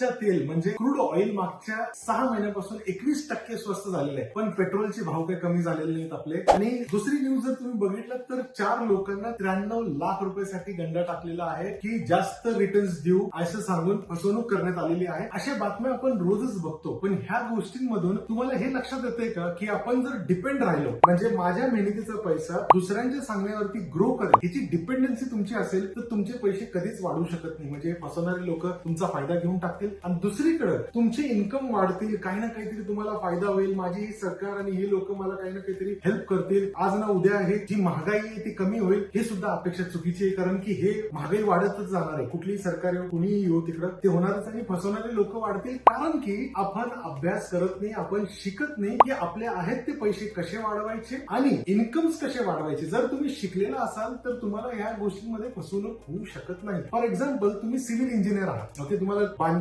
कच्चा तेल म्हणजे क्रूड ऑइल मागच्या सहा महिन्यापासून एकवीस टक्के स्वस्त झालेलं आहे पण पेट्रोलचे भाव काही कमी झालेले नाहीत आपले. आणि दुसरी न्यूज जर तुम्ही बघितलं तर चार लोकांना त्र्याण्णव लाख रुपयासाठी गंडा टाकलेला आहे की जास्त रिटर्न्स देऊ असं सांगून फसवणूक करण्यात आलेली आहे. अशा बातम्या आपण रोजच बघतो. पण ह्या गोष्टींमधून तुम्हाला हे लक्षात येते का की आपण जर डिपेंड राहिलो म्हणजे माझ्या मेहनतीचा पैसा दुसऱ्यांच्या सांगण्यावरती ग्रो करेल ह्याची डिपेंडन्सी तुमची असेल तर तुमचे पैसे कधीच वाढू शकत नाही. म्हणजे फसवणारे लोक तुमचा फायदा घेऊन टाकतील आणि दुसरीकडे तुमची इन्कम वाढतील काही ना काहीतरी तुम्हाला फायदा होईल. माझी ही सरकार आणि ही लोक मला काही ना काहीतरी हेल्प करतील. आज ना उद्या आहे जी महागाई आहे ती कमी होईल हे सुद्धा अपेक्षा चुकीची आहे. कारण की हे महागाई वाढतच जाणार आहे. कुठलीही सरकार येऊ कुणीही येऊ तिकडं ते होणारच आणि फसवणारे लोक वाढतील. कारण की आपण अभ्यास करत नाही आपण शिकत नाही की आपले आहेत ते पैसे कसे वाढवायचे आणि इन्कम्स कसे वाढवायचे. जर तुम्ही शिकलेला असाल तर तुम्हाला ह्या गोष्टींमध्ये फसवणूक होऊ शकत नाही. फॉर एक्झाम्पल तुम्ही सिव्हिल इंजिनियर आहात. ओके तुम्हाला बांधकाम